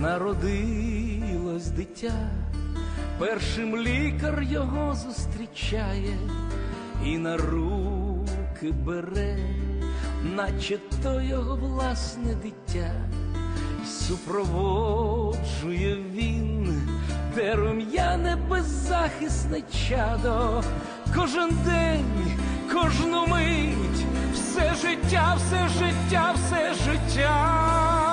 народилось дитя, першим лікар його зустрічає і на руки бере, наче то його власне дитя, супроводжує він, де рум'яне беззахисне чадо, кожен день, кожну мить, все життя, все життя, все життя.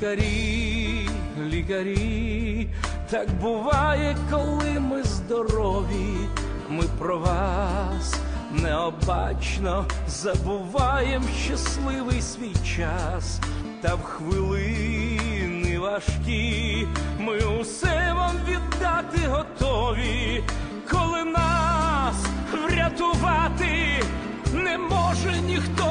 Лікарі, лікарі, так буває, коли ми здорові, ми про вас необачно забуваєм щасливий свій час, та в хвилини важкі ми усе вам віддати готові, коли нас врятувати не може ніхто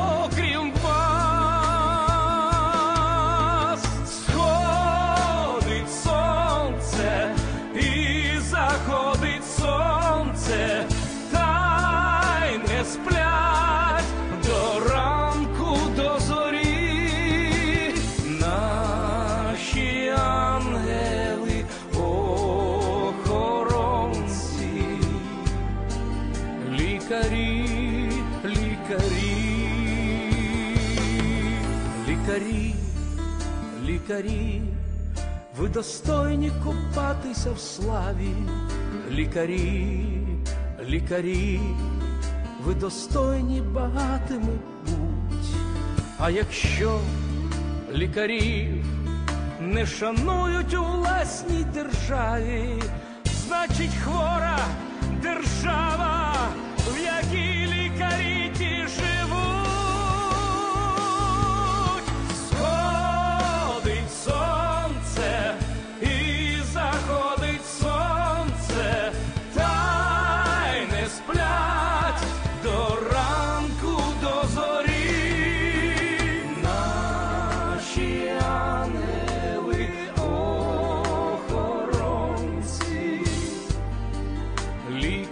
лікарі, лікарі, лікарі, лікарі, ви достойні купатися в славі, лікарі, лікарі, ви достойні багатими будь. А якщо лікарів не шанують у власній державі, значить хвора держава,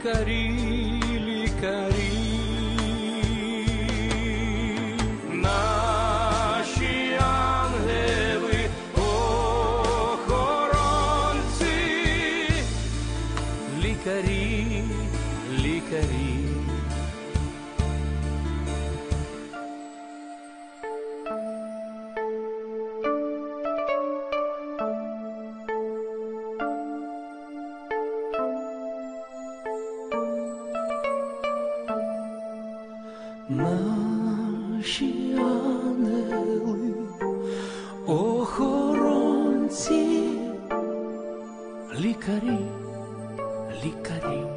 лікарі, лікарі, наші ангели охоронці, лікарі, лікарі. Наші ангели, охоронці, лікарі, лікарі.